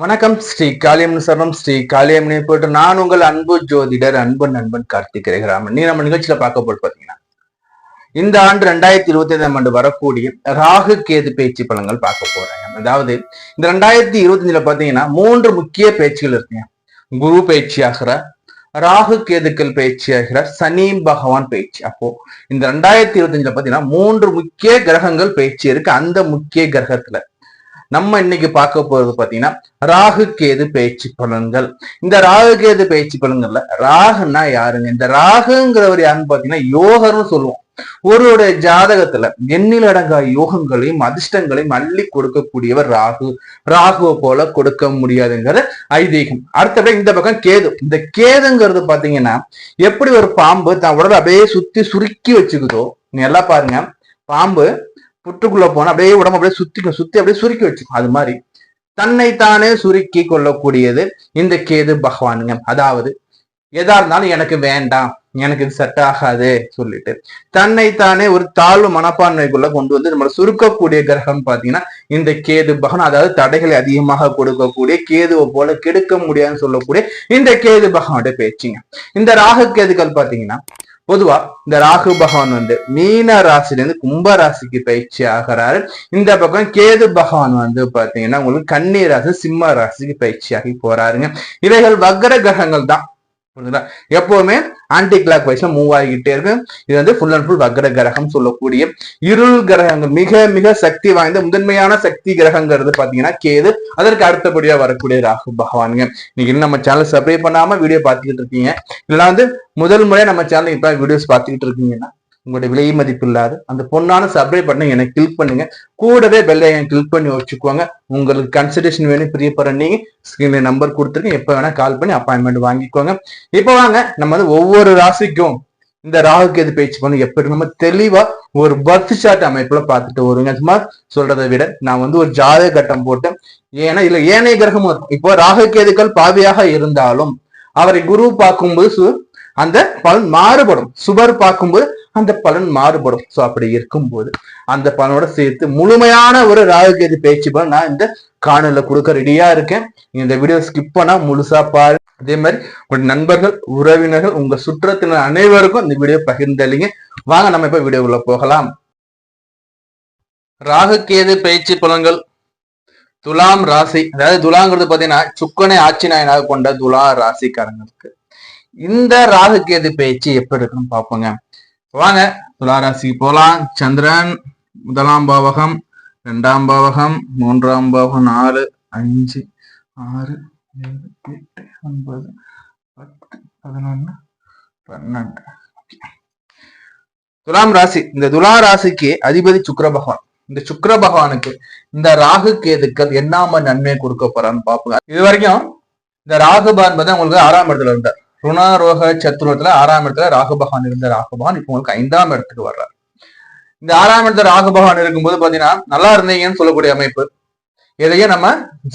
வணக்கம் ஸ்ரீ காளியம்மன் சரணம். ஸ்ரீ காளியம்மனை போட்டு நான் உங்கள் அன்பு ஜோதிடர் அன்பு நண்பன் கார்த்திக் ரேகராமன் நீ நம்ம நிகழ்ச்சியில பார்க்க போது பாத்தீங்கன்னா இந்த ஆண்டு ரெண்டாயிரத்தி இருபத்தி ஐந்தாம் ஆண்டு வரக்கூடிய ராகு கேது பேச்சு பலங்கள் பார்க்க போறாங்க அதாவது இந்த ரெண்டாயிரத்தி இருபத்தி அஞ்சுல பாத்தீங்கன்னா மூன்று முக்கிய பேச்சுகள் இருக்குங்க. குரு பேச்சியாகிற ராகு கேதுக்கள் பேச்சியாகிற சனி பகவான் பேச்சு. அப்போ இந்த ரெண்டாயிரத்தி இருபத்தி அஞ்சுல பாத்தீங்கன்னா மூன்று முக்கிய கிரகங்கள் பேச்சு இருக்கு. அந்த முக்கிய கிரகத்துல நம்ம இன்னைக்கு பார்க்க போறது பாத்தீங்கன்னா ராகு கேது பேச்சு பலன்கள். இந்த ராகு கேது பேச்சு பலன்கள்ல ராகுன்னா யாருங்க? இந்த ராகுங்கிறவர் யாருன்னு பாத்தீங்கன்னா யோகர்னு சொல்லுவோம். ஒருவருடைய ஜாதகத்துல எண்ணிலடங்கா யோகங்களையும் அதிர்ஷ்டங்களையும் அள்ளி கொடுக்கக்கூடியவர் ராகு. ராகுவை போல கொடுக்க முடியாதுங்கிற ஐதீகம். அடுத்தபடி இந்த பக்கம் கேது. இந்த கேதுங்கிறது பாத்தீங்கன்னா எப்படி ஒரு பாம்பு தான் உடலை அப்படியே சுத்தி சுருக்கி வச்சுக்குதோ நீ எல்லாம் பாருங்க. பாம்பு புற்றுக்குள்ள போனா அப்படியே உடம்பு அப்படியே சுத்திக்கும் சுத்தி அப்படியே சுருக்கி வச்சுக்கும். அது மாதிரி. தன்னைத்தானே சுருக்கி கொள்ளக்கூடியது இந்த கேது பகவானுங்க. அதாவது எதா இருந்தாலும் எனக்கு வேண்டாம் எனக்கு இது செட் ஆகாது சொல்லிட்டு தன்னைத்தானே ஒரு தாழ்வு மனப்பான்மைக்குள்ள கொண்டு வந்து நம்மளை சுருக்கக்கூடிய கிரகம் பாத்தீங்கன்னா இந்த கேது பகவான் அதாவது தடைகளை அதிகமாக கொடுக்கக்கூடிய கேதுவை போல கெடுக்க முடியாதுன்னு சொல்லக்கூடிய இந்த கேது பகவானுடைய பேச்சுங்க. இந்த ராகு கேதுக்கள் பாத்தீங்கன்னா பொதுவா இந்த ராகு பகவான் வந்து மீன ராசில இருந்து கும்ப ராசிக்கு பயிற்சி ஆகிறாரு. இந்த பக்கம் கேது பகவான் வந்து பாத்தீங்கன்னா உங்களுக்கு கன்னி ராசி சிம்ம ராசிக்கு பயிற்சி ஆகி போறாருங்க. இவைகள் வக்கர கிரகங்கள் தான். புரியுதா எப்பவுமே ஆன்டி கிளாக் வைஸ்ல மூவ் ஆகிக்கிட்டே இருக்கு. இது வந்து ஃபுல் அண்ட் ஃபுல் வக்ர கிரகம் சொல்லக்கூடிய இருள் கிரகங்கள் மிக மிக சக்தி வாய்ந்த முதன்மையான சக்தி கிரகங்கிறது பாத்தீங்கன்னா கேது. அதற்கு அடுத்தபடியா வரக்கூடிய ராகு பகவானுங்க. நீங்க நம்ம சேனல் சப்ஸ்கிரைப் பண்ணாம வீடியோ பார்த்துக்கிட்டு இருக்கீங்க. இல்லைன்னா வந்து முதல் முறை நம்ம சேனல் இப்ப வீடியோஸ் பார்த்துக்கிட்டு இருக்கீங்கன்னா உங்களுடைய விலை மதிப்பு இல்லாத அந்த பொண்ணான சப்ஸ்கிரைப் பண்ண எனக்கு கிளிக் பண்ணுங்க. கூடவே பெல்லையன் கிளிக் பண்ணி வச்சுக்கோங்க. உங்களுக்கு கன்சல்டேஷன் வேணும் பிரியப்படுற நீங்க ஸ்கிரீன்ல நம்பர் கொடுத்துருங்க. எப்போ வேணா கால் பண்ணி அப்பாயின்மெண்ட் வாங்கிக்கோங்க. இப்போ வாங்க நம்ம வந்து ஒவ்வொரு ராசிக்கும் இந்த ராகு கேது பேச்சு பண்ணி எப்படி நம்ம தெளிவா ஒரு பர்த் சார்ட் அமைப்புல பார்த்துட்டு வருங்க. சும்மா சொல்றதை விட நான் வந்து ஒரு ஜாதக கட்டம் போட்டேன். ஏன்னா இல்ல ஏனைய கிரகமும் இருக்கும். இப்போ ராகு கேதுக்கள் பாவியாக இருந்தாலும் அவரை குரு பார்க்கும்போது அந்த பலன் மாறுபடும். சுவர் பார்க்கும்போது அந்த பலன் மாறுபடும். சோ அப்படி இருக்கும்போது அந்த பலனோட சேர்த்து முழுமையான ஒரு ராகுகேது பேச்சு பலன் நான் இந்த காணல கொடுக்க ரெடியா இருக்கேன். இந்த வீடியோ ஸ்கிப் பண்ணா முழுசா பாரு அதே மாதிரி உங்க நண்பர்கள் உறவினர்கள் உங்க சுற்றத்தினர் அனைவருக்கும் இந்த வீடியோ பகிர்ந்தளிங்க. வாங்க நம்ம இப்ப வீடியோக்குள்ள போகலாம். ராகு கேது பயிற்சி பலன்கள். துலாம் ராசி. அதாவது துலாங்கிறது பாத்தீங்கன்னா சுக்கனை ஆட்சி நாயனாக கொண்ட துலா ராசிக்காரங்களுக்கு. இந்த ராகு கேது பயிற்சி எப்படி இருக்குன்னு பார்ப்போங்க. வாங்க துலா ராசிக்கு போலாம். சந்திரன் முதலாம் பாவகம் இரண்டாம் பாவகம் மூன்றாம் பாவகம் நாலு அஞ்சு ஆறு ஏழு எட்டு ஒன்பது பத்து பதினொன்று பன்னெண்டு. துலாம் ராசி இந்த துலா ராசிக்கு அதிபதி சுக்கர பகவான். இந்த சுக்கர பகவானுக்கு இந்த ராகு கேதுக்கள் என்னாம நன்மை கொடுக்க போறான்னு பாப்புங்க இது வரைக்கும் இந்த ராகு பகவான் பார்த்தா உங்களுக்கு ஆறாம் இடத்துல இருந்தார் ருணாரோக சத்துருவத்துல ஆறாம் இடத்துல ராகு பகவான் இருந்த ராகு பகவான் இப்போ உங்களுக்கு ஐந்தாம் இடத்துக்கு வர்றார். இந்த ஆறாம் இடத்துல ராகு பகவான் இருக்கும்போது பாத்தீங்கன்னா நல்லா இருந்தீங்கன்னு சொல்லக்கூடிய அமைப்பு. எதையும் நம்ம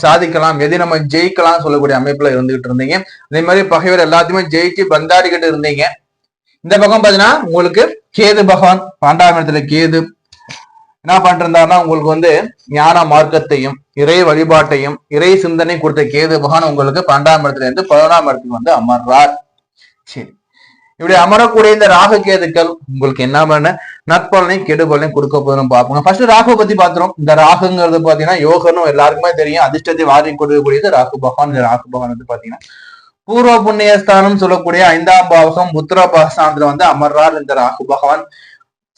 சாதிக்கலாம் எதையும் நம்ம ஜெயிக்கலாம் சொல்லக்கூடிய அமைப்புல இருந்துகிட்டு இருந்தீங்க. அதே மாதிரி பகைவர் எல்லாத்தையுமே ஜெயிச்சு பந்தாடிக்கிட்டு இருந்தீங்க. இந்த பக்கம் பாத்தீங்கன்னா உங்களுக்கு கேது பகவான் பன்னெண்டாம் இடத்துல கேது என்ன பண்ணிருந்தாருன்னா உங்களுக்கு வந்து ஞான மார்க்கத்தையும் இறை வழிபாட்டையும் இறை சிந்தனை கொடுத்த கேது பகவான் உங்களுக்கு பன்னெண்டாம் இடத்துல இருந்து பதினொன்றாம் இடத்துக்கு வந்து அமர்றார். சரி. இப்படி அமரக்கூடிய இந்த ராகு கேதுக்கள் உங்களுக்கு என்ன பண்ண? நற்பலனையும் கெடுபலனையும் கொடுக்க போதும் பார்ப்போங்க. ஃபர்ஸ்ட் ராகு பத்தி பாத்துறோம் இந்த ராகுங்கிறது பாத்தீங்கன்னா யோகனும் எல்லாருக்குமே தெரியும். அதிர்ஷ்டத்தை வாரி கொடுக்கக்கூடியது ராகு பகவான். இந்த ராகு பகவான் வந்து பாத்தீங்கன்னா பூர்வ புண்ணியஸ்தானம் சொல்லக்கூடிய ஐந்தாம் பாவகம் புத்திர பாகஸ்தானத்துல வந்து அமர்றார் இந்த ராகு பகவான்.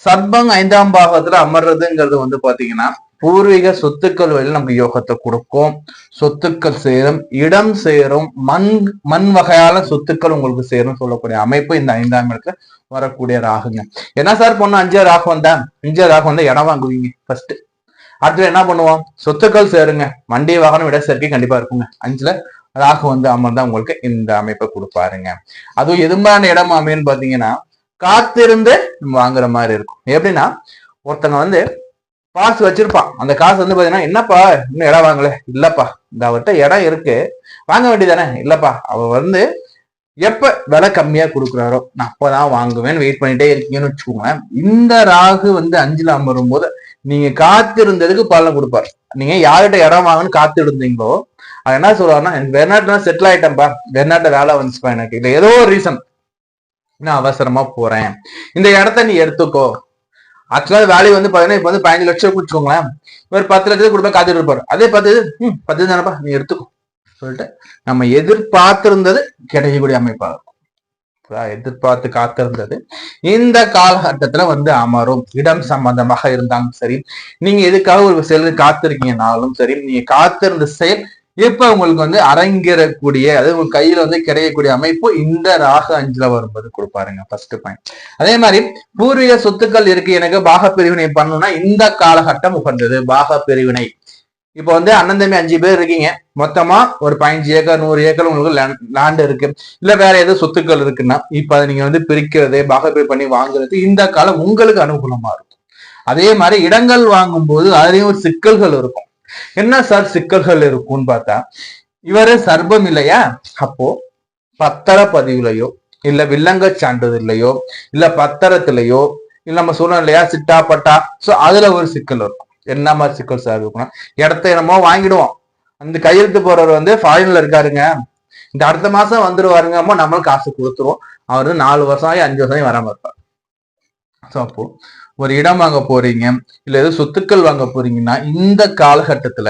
சர்பம் ஐந்தாம் பாகத்துல அமர்றதுங்கிறது வந்து பாத்தீங்கன்னா பூர்வீக சொத்துக்கள் வழியில் நமக்கு யோகத்தை கொடுக்கும். சொத்துக்கள் சேரும் இடம் சேரும் மண் மண் வகையான சொத்துக்கள் உங்களுக்கு சேரும் சொல்லக்கூடிய அமைப்பு இந்த ஐந்தாம் இடத்துல வரக்கூடிய ராகுங்க. என்ன சார் பொண்ணு? அஞ்சு ராகு வந்தா? அஞ்சு ராகு வந்தா இடம் வாங்குவீங்க ஃபர்ஸ்ட் அடுத்து என்ன பண்ணுவோம்? சொத்துக்கள் சேருங்க. வண்டி வாகனம் இட சேர்க்கை கண்டிப்பா இருக்குங்க. அஞ்சுல ராகு வந்து அமர்ந்தா உங்களுக்கு இந்த அமைப்பை கொடுப்பாருங்க. அதுவும் எதுமான இடம் அமைன்னு பாத்தீங்கன்னா காத்திருந்து நம்ம வாங்குற மாதிரி இருக்கும். எப்படின்னா ஒருத்தங்க வந்து காசு வச்சிருப்பான். அந்த காசு வந்து பாத்தீங்கன்னா என்னப்பா இன்னும் இடம் வாங்கல? இல்லப்பா இந்த அவர்கிட்ட இடம் இருக்கு. வாங்க வேண்டியதானே இல்லப்பா. அவ வந்து எப்ப விலை கம்மியா கொடுக்குறாரோ நான் அப்பதான் வாங்குவேன் வெயிட் பண்ணிட்டே இருக்கீங்கன்னு வச்சுக்கோங்களேன். இந்த ராகு வந்து அஞ்சுல அமரும் போது நீங்க காத்திருந்ததுக்கு பலன் கொடுப்பாரு. நீங்க யார்கிட்ட இடம் வாங்கன்னு காத்திருந்தீங்களோ அது என்ன சொல்லுவாருன்னா வெளிநாட்டுல செட்டில் ஆயிட்டேன்ப்பா. வெளிநாட்டுல வேலை வந்துச்சுப்பா எனக்கு. இல்ல ஏதோ ஒரு ரீசன் நான் அவசரமா போறேன். இந்த இடத்த நீ எடுத்துக்கோ. ஆக்சுவலா வேல்யூ வந்து பாத்தீங்கன்னா இப்ப வந்து பதினஞ்சு லட்சம் கொடுத்துக்கோங்களேன். ஒரு பத்து லட்சத்துக்கு கொடுப்பா காத்துட்டு இருப்பாரு. அதே பத்து ம் பத்து தானப்பா நீ எடுத்துக்கோ. சொல்லிட்டு நம்ம எதிர்பார்த்திருந்தது கிடைக்கக்கூடிய அமைப்பா இருக்கும். எதிர்பார்த்து காத்திருந்தது. இந்த காலகட்டத்துல வந்து அமரும். இடம் சம்பந்தமாக இருந்தாலும் சரி நீங்க எதுக்காக ஒரு செயல் காத்திருக்கீங்கனாலும் சரி நீங்க காத்திருந்த செயல் இப்ப உங்களுக்கு வந்து அரங்கேறக்கூடிய அதாவது உங்க கையில வந்து கிடைக்கக்கூடிய அமைப்பு இந்த ராக அஞ்சுல வரும்போது கொடுப்பாருங்க ஃபர்ஸ்ட் பாயிண்ட் அதே மாதிரி பூர்வீக சொத்துக்கள் இருக்கு எனக்கு பாக பிரிவினை பண்ணணும்னா இந்த காலகட்டம் உகந்தது பாக பிரிவினை இப்போ வந்து அண்ணன் தம்பி அஞ்சு பேர் இருக்கீங்க மொத்தமா ஒரு பதினஞ்சு ஏக்கர் நூறு ஏக்கர் உங்களுக்கு லேண்ட் இருக்கு. இல்ல வேற ஏதோ சொத்துக்கள் இருக்குன்னா இப்ப அதை நீங்க வந்து பிரிக்கிறது பாகப்பிரி பண்ணி வாங்குறது இந்த காலம் உங்களுக்கு அனுகூலமா இருக்கும். அதே மாதிரி இடங்கள் வாங்கும்போது அதுலயும் ஒரு சிக்கல்கள் இருக்கும். என்ன சார் சிக்கல்கள் இருக்கும்னு பார்த்தா இவரு சர்பம் இல்லையா? அப்போ பத்திர பதிவுலையோ இல்ல வில்லங்க சான்றிதழ்லையோ இல்ல பத்திரத்திலையோ இல்ல நம்ம சொல்றோம் இல்லையா சிட்டா பட்டா சோ அதுல ஒரு சிக்கல் இருக்கும். என்ன மாதிரி சிக்கல் சார் இருக்கும்னா இடத்த என்னமோ வாங்கிடுவோம். அந்த கையெழுத்து போறவர் வந்து ஃபாரின்ல இருக்காருங்க. இந்த அடுத்த மாசம் வந்துருவாருங்க. அம்மா நம்மளுக்கு காசு கொடுத்துருவோம். அவர் வந்து நாலு வருஷம் ஆகி அஞ்சு வருஷம் ஆகி வராம இருப்பார். ஸோ அப்போ ஒரு இடம் வாங்க போறீங்க இல்ல ஏதோ சொத்துக்கள் வாங்க போறீங்கன்னா இந்த காலகட்டத்துல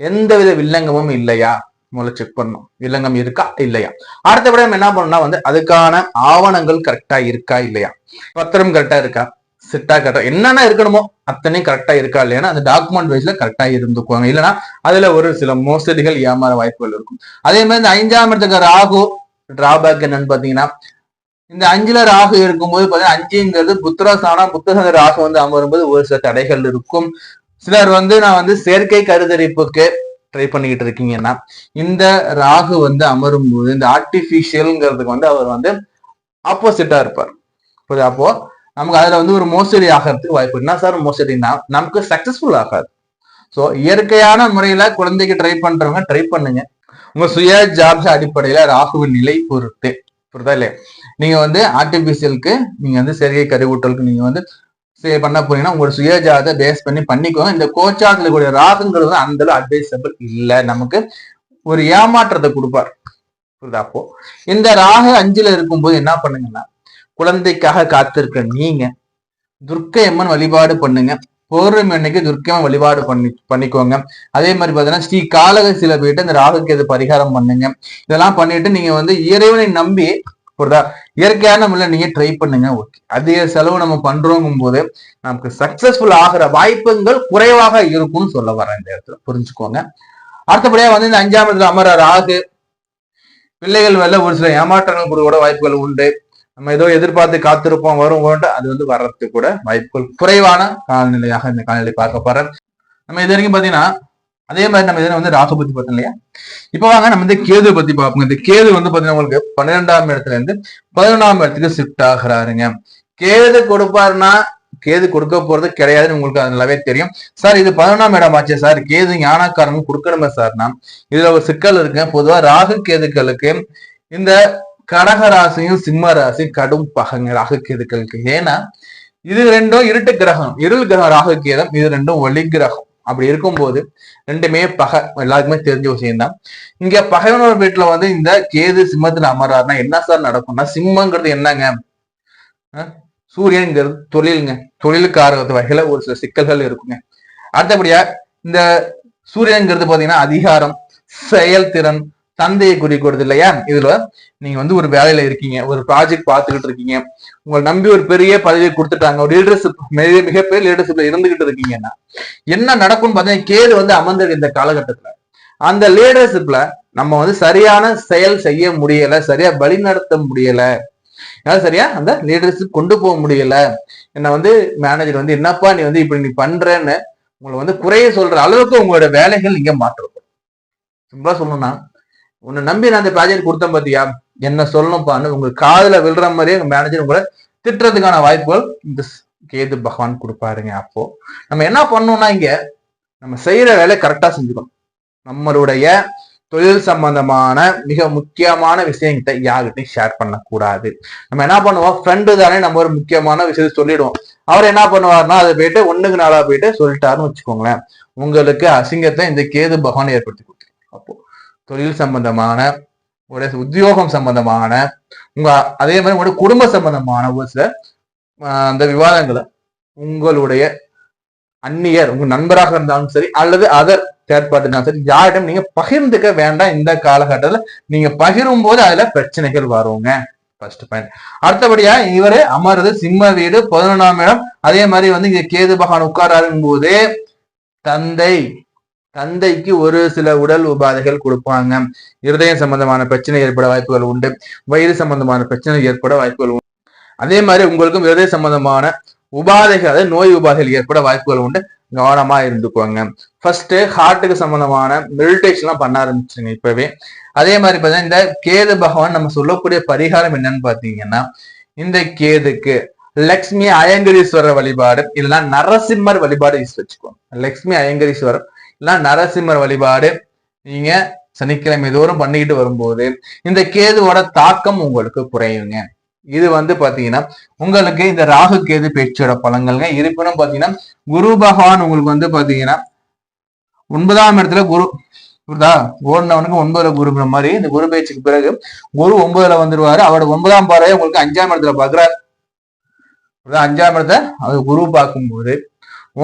எந்தவித வில்லங்கமும் இல்லையா? முதல்ல செக் பண்ணும் வில்லங்கம் இருக்கா? இல்லையா? அடுத்தபடி நம்ம என்ன பண்ணணும்னா வந்து அதுக்கான ஆவணங்கள் கரெக்டா இருக்கா? இல்லையா? பத்திரம் கரெக்டா இருக்கா? சிட்டா கரெக்டா என்னென்ன இருக்கணுமோ அத்தனையும் கரெக்டா இருக்கா? இல்லையான்னா அந்த டாக்குமெண்ட் வைஸ்ல கரெக்டா இருந்துக்குவாங்க. இல்லைன்னா அதுல ஒரு சில மோசடிகள் ஏமாற வாய்ப்புகள் இருக்கும். அதே மாதிரி இந்த ஐந்தாம் இடத்துக்கு ராகு டிராபேக் என்னன்னு பாத்தீங்கன்னா இந்த அஞ்சுல ராகு இருக்கும்போது பாத்தீங்கன்னா அஞ்சுங்கிறது புத்திரசானா புத்தசந்திர ராகு வந்து அமரும்போது ஒரு சில தடைகள் இருக்கும். சிலர் வந்து நான் வந்து செயற்கை கருதரிப்புக்கு ட்ரை பண்ணிக்கிட்டு இருக்கீங்கன்னா இந்த ராகு வந்து அமரும் போது இந்த ஆர்டிபிஷியல்ங்கிறதுக்கு வந்து அவர் வந்து ஆப்போசிட்டா இருப்பார். புரியுதா? அப்போ நமக்கு அதுல வந்து ஒரு மோசடி ஆகிறதுக்கு வாய்ப்பு என்ன சார் மோசடினா நமக்கு சக்சஸ்ஃபுல் ஆகாது. ஸோ இயற்கையான முறையில குழந்தைக்கு ட்ரை பண்றவங்க ட்ரை பண்ணுங்க. உங்க சுய ஜார்ஜ் அடிப்படையில ராகுவின் நிலை பொறுத்து. புரியுதா இல்லையா? நீங்க வந்து ஆர்டிபிஷியலுக்கு நீங்க வந்து செயற்கை கருவூட்டலுக்கு நீங்க வந்து சே- பண்ண போறீங்கன்னா உங்களோட சுயஜாத பேஸ் பண்ணி பண்ணிக்கோங்க. இந்த கோச்சாத்துல கூடிய ராகுங்கிறது வந்து அந்த அளவு அட்வைசபிள் இல்ல. நமக்கு ஒரு ஏமாற்றத்தை கொடுப்பார். புரியுதா? அப்போ இந்த ராக அஞ்சுல இருக்கும்போது என்ன பண்ணுங்கன்னா குழந்தைக்காக காத்திருக்க நீங்க துர்க்கை அம்மன் வழிபாடு பண்ணுங்க. பௌர்ணமி அன்னைக்கு துர்க்கை வழிபாடு பண்ணி பண்ணிக்கோங்க. அதே மாதிரி பார்த்தீங்கன்னா ஸ்ரீ காலக சில போயிட்டு இந்த ராகுக்கு எது பரிகாரம் பண்ணுங்க. இதெல்லாம் பண்ணிட்டு நீங்க வந்து இறைவனை நம்பி புரியுதா? இயற்கையான முறையில் நீங்க ட்ரை பண்ணுங்க ஓகே அதிக செலவு நம்ம பண்றோங்கும் போது நமக்கு சக்சஸ்ஃபுல் ஆகிற வாய்ப்புகள் குறைவாக இருக்கும்னு சொல்ல வரேன் இந்த இடத்துல. புரிஞ்சுக்கோங்க. அடுத்தபடியா வந்து இந்த அஞ்சாம் இடத்துல அமர ராகு. பிள்ளைகள் மேல ஒரு சில ஏமாற்றங்கள் கூட வாய்ப்புகள் உண்டு. நம்ம ஏதோ எதிர்பார்த்து காத்திருப்போம் வரும் அது வந்து வர்றதுக்கு கூட வாய்ப்புகள் குறைவான காலநிலையாக இந்த காலநிலை பார்க்க போறேன். நம்ம இது வரைக்கும் பாத்தீங்கன்னா அதே மாதிரி நம்ம இதில் வந்து ராகு பத்தி பார்த்தோம் இல்லையா? இப்போ வாங்க நம்ம வந்து கேது பத்தி பார்ப்போம். இந்த கேது வந்து பாத்தீங்கன்னா உங்களுக்கு பன்னிரெண்டாம் இடத்துல இருந்து பதினொன்றாம் இடத்துக்கு ஷிஃப்ட் ஆகுறாருங்க. கேது கொடுப்பாருன்னா கேது கொடுக்க போறது கிடையாதுன்னு உங்களுக்கு அது நல்லாவே தெரியும். சார் இது பதினொன்றாம் இடம் ஆச்சு சார். கேது ஞானக்காரங்க கொடுக்கணுமே சார்னா இதுல ஒரு சிக்கல் இருக்கு. பொதுவா ராகு கேதுக்களுக்கு இந்த கடக ராசியும் சிம்ம ராசி கடும் பகங்க ராகு கேதுக்களுக்கு. ஏன்னா இது ரெண்டும் இருட்டு கிரகம். இருள் கிரகம் ராகு கேதம் இது ரெண்டும் ஒளி கிரகம். அப்படி இருக்கும்போது ரெண்டுமே பகை. எல்லாருக்குமே தெரிஞ்ச விஷயம்தான். இங்க பகைவனோட வீட்டுல வந்து இந்த கேது சிம்மத்துல அமராருன்னா என்ன சார் நடக்கும்னா சிம்மங்கிறது என்னங்க? அஹ் சூரியன்கிறது தொழிலுங்க. தொழிலுக்காரது வகையில ஒரு சில சிக்கல்கள் இருக்குங்க. அடுத்தபடியா இந்த சூரியன்கிறது பாத்தீங்கன்னா அதிகாரம் செயல்திறன் தந்தையை குறிக்கிறது இல்லையா? இதுல நீங்க வந்து ஒரு வேலையில இருக்கீங்க ஒரு ப்ராஜெக்ட் பார்த்துக்கிட்டு இருக்கீங்க. உங்களை நம்பி ஒரு பெரிய பதவியை கொடுத்துட்டாங்க ஒரு லீடர்ஷிப் மிகப்பெரிய லீடர்ஷிப்ல இருந்துகிட்டு இருக்கீங்கன்னா என்ன நடக்கும்னு பார்த்தீங்கன்னா கேது வந்து அமர்ந்திருக்கு இந்த காலகட்டத்துல. அந்த லீடர்ஷிப்ல நம்ம வந்து சரியான செயல் செய்ய முடியல சரியா வழி நடத்த முடியல. அதாவது சரியா? அந்த லீடர்ஷிப் கொண்டு போக முடியல. என்ன வந்து மேனேஜர் வந்து என்னப்பா நீ வந்து இப்படி நீ பண்றேன்னு உங்களை வந்து குறைய சொல்ற அளவுக்கு உங்களோட வேலைகள் நீங்க மாற்றப்படும். சிம்பிளா சொல்லணும்னா உன்னை நம்பி நான் அந்த ப்ராஜெக்ட் கொடுத்தேன் பாத்தியா? என்ன சொல்லணும்ப்பான்னு உங்க காதல விழுற மாதிரியே உங்க மேனேஜர் உங்களை திட்டுறதுக்கான வாய்ப்புகள் இந்த கேது பகவான் கொடுப்பாருங்க அப்போ. நம்ம என்ன பண்ணோம்னா இங்க நம்ம செய்யற வேலை கரெக்டா செஞ்சுக்கணும். நம்மளுடைய தொழில் சம்பந்தமான மிக முக்கியமான விஷயங்கிட்ட யார்கிட்டையும் ஷேர் பண்ணக்கூடாது. நம்ம என்ன பண்ணுவோம்? ஃப்ரெண்டு தானே நம்ம ஒரு முக்கியமான விஷயத்தை சொல்லிடுவோம். அவர் என்ன பண்ணுவாருன்னா அதை போயிட்டு ஒண்ணுக்கு நாளா போயிட்டு சொல்லிட்டாருன்னு வச்சுக்கோங்களேன். உங்களுக்கு அசிங்கத்தை இந்த கேது பகவான் ஏற்படுத்தி தொழில் சம்பந்தமான உங்களுடைய உத்தியோகம் சம்பந்தமான உங்க அதே மாதிரி உங்களுடைய குடும்ப சம்பந்தமான ஒரு சில அந்த விவாதங்களை உங்களுடைய அந்நியர் உங்க நண்பராக இருந்தாலும் சரி அல்லது அதர் தேர்ட் பார்ட்டி இருந்தாலும் சரி யாரிடம் நீங்க பகிர்ந்துக்க வேண்டாம் இந்த காலகட்டத்துல நீங்க பகிரும் போது அதுல பிரச்சனைகள் வருங்க. ஃபர்ஸ்ட் பாயிண்ட் அடுத்தபடியா இவரு அமருது சிம்ம வீடு பதினொன்றாம் இடம். அதே மாதிரி வந்து இங்க கேது பகவான் உட்காராருக்கும் போதே தந்தை தந்தைக்கு ஒரு சில உடல் உபாதைகள் கொடுப்பாங்க. இருதயம் சம்பந்தமான பிரச்சனை ஏற்பட வாய்ப்புகள் உண்டு. வயிறு சம்பந்தமான பிரச்சனை ஏற்பட வாய்ப்புகள் உண்டு. அதே மாதிரி உங்களுக்கும் இருதய சம்பந்தமான உபாதைகள் அதாவது நோய் உபாதைகள் ஏற்பட வாய்ப்புகள் உண்டு. கவனமா இருந்துக்கோங்க. ஃபர்ஸ்ட் ஹார்ட்டுக்கு சம்பந்தமான மெடிடேஷன்லாம் பண்ண ஆரம்பிச்சுங்க இப்பவே. அதே மாதிரி பார்த்தீங்கன்னா இந்த கேது பகவான் நம்ம சொல்லக்கூடிய பரிகாரம் என்னன்னு பாத்தீங்கன்னா இந்த கேதுக்கு லக்ஷ்மி அயங்கரீஸ்வரர் வழிபாடு இல்லைன்னா நரசிம்மர் வழிபாடு வச்சுக்கோங்க. லக்ஷ்மி அயங்கரீஸ்வரர் இல்லைன்னா நரசிம்மர் வழிபாடு. நீங்க சனிக்கிழமை தோறும் பண்ணிக்கிட்டு வரும்போது இந்த கேதுவோட தாக்கம் உங்களுக்கு குறையுங்க. இது வந்து பாத்தீங்கன்னா உங்களுக்கு இந்த ராகு கேது பேச்சோட பலன்கள்ங்க. இருப்பினும் பாத்தீங்கன்னா குரு பகவான் உங்களுக்கு வந்து பாத்தீங்கன்னா ஒன்பதாம் இடத்துல குரு புரியுதா ஓடினவனுக்கு ஒன்பதுல குருங்கிற மாதிரி இந்த குரு பேச்சுக்கு பிறகு குரு ஒன்பதுல வந்துருவாரு. அவரோட ஒன்பதாம் பார்வையை உங்களுக்கு அஞ்சாம் இடத்துல பாக்குறாரு. அஞ்சாம் இடத்த அவர் குரு பார்க்கும்போது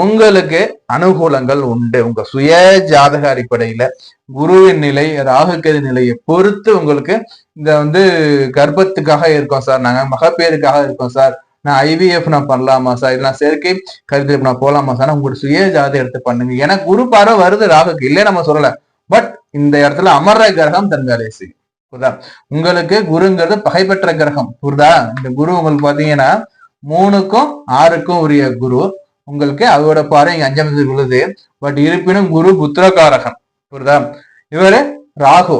உங்களுக்கு அனுகூலங்கள் உண்டு. உங்க சுய ஜாதக அடிப்படையில குருவின் நிலை ராகுகேது நிலையை பொறுத்து உங்களுக்கு இந்த வந்து கர்ப்பத்துக்காக இருக்கோம் சார். நாங்க மகப்பேருக்காக இருக்கோம் சார். நான் ஐவிஎஃப் நான் பண்ணலாமா சார்? இல்லை நான் செயற்கை கருத்து நான் போகலாமா சார்? உங்களோட சுய ஜாதகம் எடுத்து பண்ணுங்க. ஏன்னா குரு பார்வை வருது ராகுக்கு. இல்லையே நம்ம சொல்லல. பட் இந்த இடத்துல அமர கிரகம் தன் வேலையை செய்யும் புரியுதா? உங்களுக்கு குருங்கிறது பகைப்பற்ற கிரகம். புரியுதா? இந்த குரு உங்களுக்கு பாத்தீங்கன்னா மூணுக்கும் ஆறுக்கும் உரிய குரு. உங்களுக்கு அதோட பாரு இங்க அஞ்சாம் இடத்துல உள்ளது. பட் இருப்பினும் குரு புத்திரகாரகம் புரியுதா? இவரு ராகு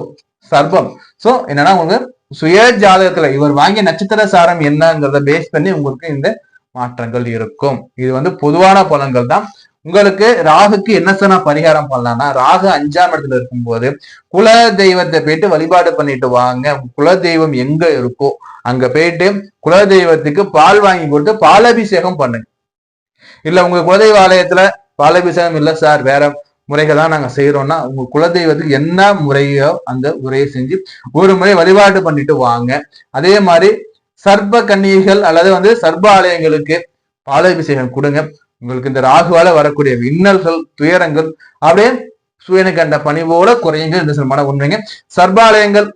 சர்பம் சோ என்னன்னா உங்களுக்கு சுய ஜாதகத்துல இவர் வாங்கிய நட்சத்திர சாரம் என்னங்கிறத பேஸ் பண்ணி உங்களுக்கு இந்த மாற்றங்கள் இருக்கும். இது வந்து பொதுவான பலன்கள் தான். உங்களுக்கு ராகுக்கு என்ன சொன்னா பரிகாரம் பண்ணலாம்னா ராகு அஞ்சாம் இடத்துல இருக்கும்போது குல தெய்வத்தை போயிட்டு வழிபாடு பண்ணிட்டு வாங்க. குல தெய்வம் எங்க இருக்கோ அங்க போயிட்டு குல தெய்வத்துக்கு பால் வாங்கி கொடுத்து பாலபிஷேகம் பண்ணுங்க. இல்ல உங்க குலதெய்வ ஆலயத்துல பாலாபிஷேகம் இல்ல சார். வேற முறைகள் தான் நாங்க செய்யறோம்னா உங்க குலதெய்வத்துக்கு என்ன முறையோ அந்த முறையை செஞ்சு ஒரு முறை வழிபாடு பண்ணிட்டு வாங்க. அதே மாதிரி சர்ப்ப கன்னிகைகள் அல்லது வந்து சர்ப ஆலயங்களுக்கு பாலாபிஷேகம் கொடுங்க. உங்களுக்கு இந்த ராகுவால வரக்கூடிய இன்னல்கள் துயரங்கள் அப்படியே சூரியனை கண்ட பணிவோட குறையுங்க. இந்த சிலமான உண்மைங்க. சர்பாலயங்கள்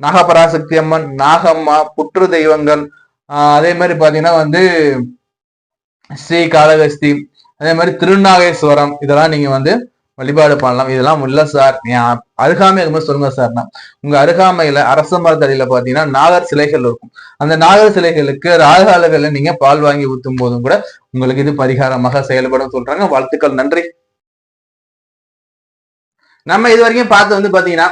நாகபராசக்தி அம்மன் நாகம்மா புற்று தெய்வங்கள் அதே மாதிரி பாத்தீங்கன்னா வந்து ஸ்ரீ காளகஸ்தி அதே மாதிரி திருநாகேஸ்வரம் இதெல்லாம் நீங்க வந்து வழிபாடு பண்ணலாம். இதெல்லாம் உள்ள சார். அருகாமை அது மாதிரி சொல்லுங்க சார்னா உங்க அருகாமையில அரச மரத்தடியில பாத்தீங்கன்னா நாகர் சிலைகள் இருக்கும். அந்த நாகர் சிலைகளுக்கு ராகாலகள்ல நீங்க பால் வாங்கி ஊத்தும் போதும் கூட உங்களுக்கு இது பரிகாரமாக செயல்படும் சொல்றாங்க. வாழ்த்துக்கள் நன்றி. நம்ம இது வரைக்கும் பார்த்து வந்து பாத்தீங்கன்னா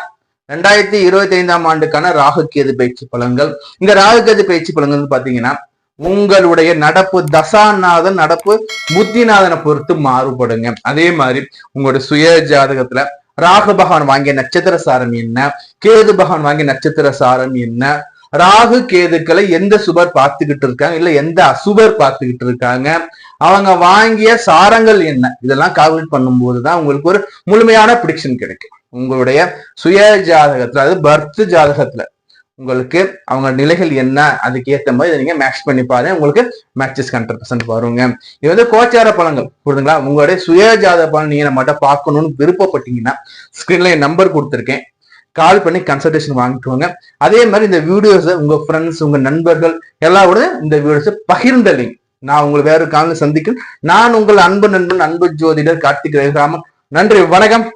ரெண்டாயிரத்தி இருபத்தி ஐந்தாம் ஆண்டுக்கான ராகு கேது பயிற்சி பலன்கள். இந்த ராகு கேது பயிற்சி பலன்கள் வந்து பாத்தீங்கன்னா உங்களுடைய நடப்பு தசாநாதன் நடப்பு புத்திநாதனை பொறுத்து மாறுபடுங்க. அதே மாதிரி உங்களுடைய சுய ஜாதகத்துல ராகு பகவான் வாங்கிய நட்சத்திர சாரம் என்ன? கேது பகவான் வாங்கிய நட்சத்திர சாரம் என்ன? ராகு கேதுக்களை எந்த சுபர் பார்த்துக்கிட்டு இருக்காங்க? இல்ல எந்த அசுபர் பார்த்துக்கிட்டு இருக்காங்க? அவங்க வாங்கிய சாரங்கள் என்ன? இதெல்லாம் கால்குலேட் பண்ணும்போது தான் உங்களுக்கு ஒரு முழுமையான ப்ரிடிக்ஷன் கிடைக்கும். உங்களுடைய சுய ஜாதகத்துல அதாவது பர்த் ஜாதகத்துல உங்களுக்கு அவங்க நிலைகள் என்ன? அதுக்கு ஏற்ற மாதிரி நீங்க மேட்ச் பண்ணி பாருங்க. உங்களுக்கு மேட்சஸ் ஹண்ட்ரட் பர்சன்ட் வருங்க. இது வந்து கோச்சார பலன்கள் புரியுதுங்களா? உங்களுடைய சுயஜாத பலன் நீங்க நம்மகிட்ட பார்க்கணும்னு விருப்பப்பட்டீங்கன்னா ஸ்கிரீன்ல என் நம்பர் கொடுத்துருக்கேன். கால் பண்ணி கன்சல்டேஷன் வாங்கிக்கோங்க. அதே மாதிரி இந்த வீடியோஸை உங்க ஃப்ரெண்ட்ஸ் உங்க நண்பர்கள் எல்லாரோட இந்த வீடியோஸை பகிர்ந்தளிங்க. நான் உங்களை வேற காலில் சந்திக்கிறேன். நான் உங்கள் அன்பு நண்பன் அன்பு ஜோதிடர் கார்த்திக் ரவிராமன். நன்றி வணக்கம்.